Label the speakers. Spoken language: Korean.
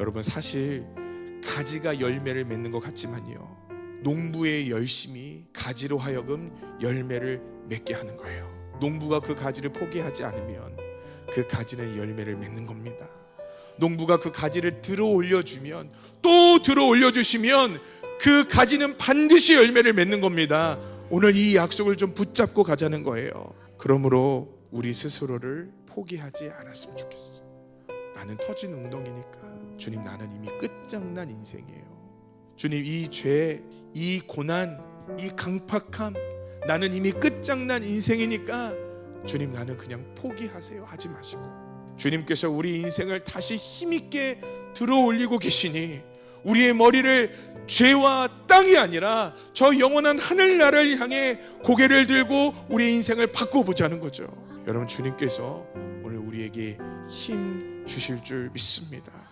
Speaker 1: 여러분 사실 가지가 열매를 맺는 것 같지만요. 농부의 열심이 가지로 하여금 열매를 맺게 하는 거예요. 농부가 그 가지를 포기하지 않으면 그 가지는 열매를 맺는 겁니다. 농부가 그 가지를 들어 올려주면 또 들어 올려주시면 그 가지는 반드시 열매를 맺는 겁니다. 오늘 이 약속을 좀 붙잡고 가자는 거예요. 그러므로 우리 스스로를 포기하지 않았으면 좋겠어. 나는 터진 웅덩이니까 주님 나는 이미 끝장난 인생이에요. 주님 이 죄, 이 고난, 이 강팍함 나는 이미 끝장난 인생이니까 주님 나는 그냥 포기하세요 하지 마시고 주님께서 우리 인생을 다시 힘있게 들어 올리고 계시니 우리의 머리를 죄와 땅이 아니라 저 영원한 하늘나라를 향해 고개를 들고 우리 인생을 바꿔보자는 거죠. 여러분 주님께서 오늘 우리에게 힘 주실 줄 믿습니다.